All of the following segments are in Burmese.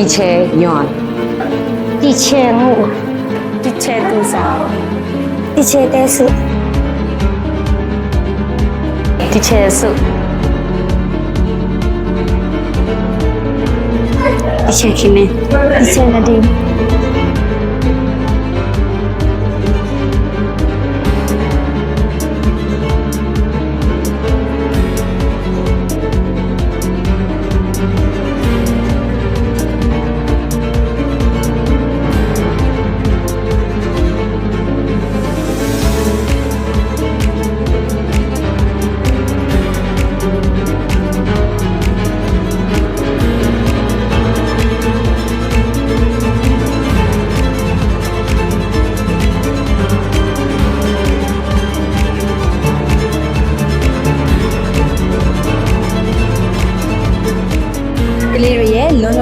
teacher ညွန် teacher ငူ teacher သူစာ teacher တဲစု teacher စု teacher ခင်မ teacher နဒီ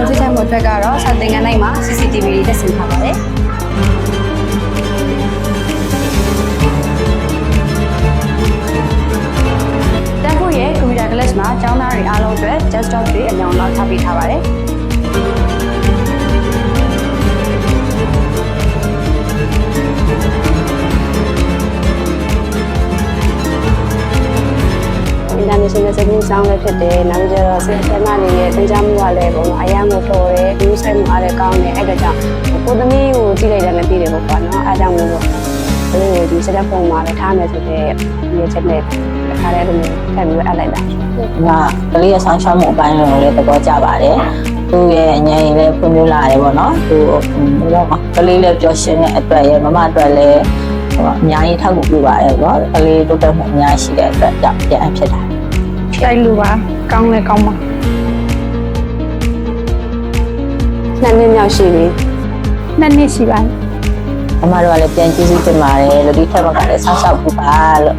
ရဲ့လုံလုံချက်ချက်မှုအတွက်ကတော့စာသင်ခန်းတိုင်းမှာ CCTV တွေတက်ဆင်ထားပါတယ်တန်ဖို့ရဲ့ကွန်ပျူတာ class မှာကျောင်းသားတွေအားလုံးအတွက် desktop တွေအမြောင်လောက်ထားပေးထားပါတယ် international စကူဆောင်းလည်းဖြစ်တယ်နောက်ပြီးတော့ဆရာဆရာမတွေရဲ့သင်ကြားမှုကလည်းပုံတော့အရန်ကိုတော်တယ်ဒီဆိုင်မှုအားလည်းကောင်းတယ်အဲ့ဒါကြောင့်ကိုသမီးကိုကြည့်လိုက်တယ်လည်းပြီးတယ်ပေါ့ကွာနော်အားကြောင့်မလို့ဘယ်လိုဒီစက်ဖုန်းမှာလည်းထားမယ်ဆိုတဲ့ဒီချက်နဲ့တစ်ခါတည်းလိုမျိုးထပ်ပြီးအပ်လိုက်တာဒီမှာကလေးရဲ့ဆောင်ရှောက်မှုအပိုင်းကိုလည်းသဘောကျပါတယ်သူ့ရဲ့အញ្ញရင်လည်းဖွံ့ဖြိုးလာတယ်ပေါ့နော်သူဟိုတော့ကလေးလည်းပျော်ရွှင်တဲ့အတွက်ရဲ့မမအတွက်လည်းဟိုအများကြီးထောက်ကူပြုပါတယ်ပေါ့ကလေးတိုးတက်မှုအများကြီးရှိတဲ့အတွက်ကြောင့်ပြန်အဖြစ်တာ တိုက်လူပါကောင်းလဲကောင်းပါနှစ်နှစ်မြောက်ရှိပြီနှစ်နှစ်ရှိပါပြီမမတို့ကလည်းပြန်ကြည့်စီတင်ပါတယ်လို့ဒီထက်မှကလည်းဆောက်ရှောက်ပြပါလို့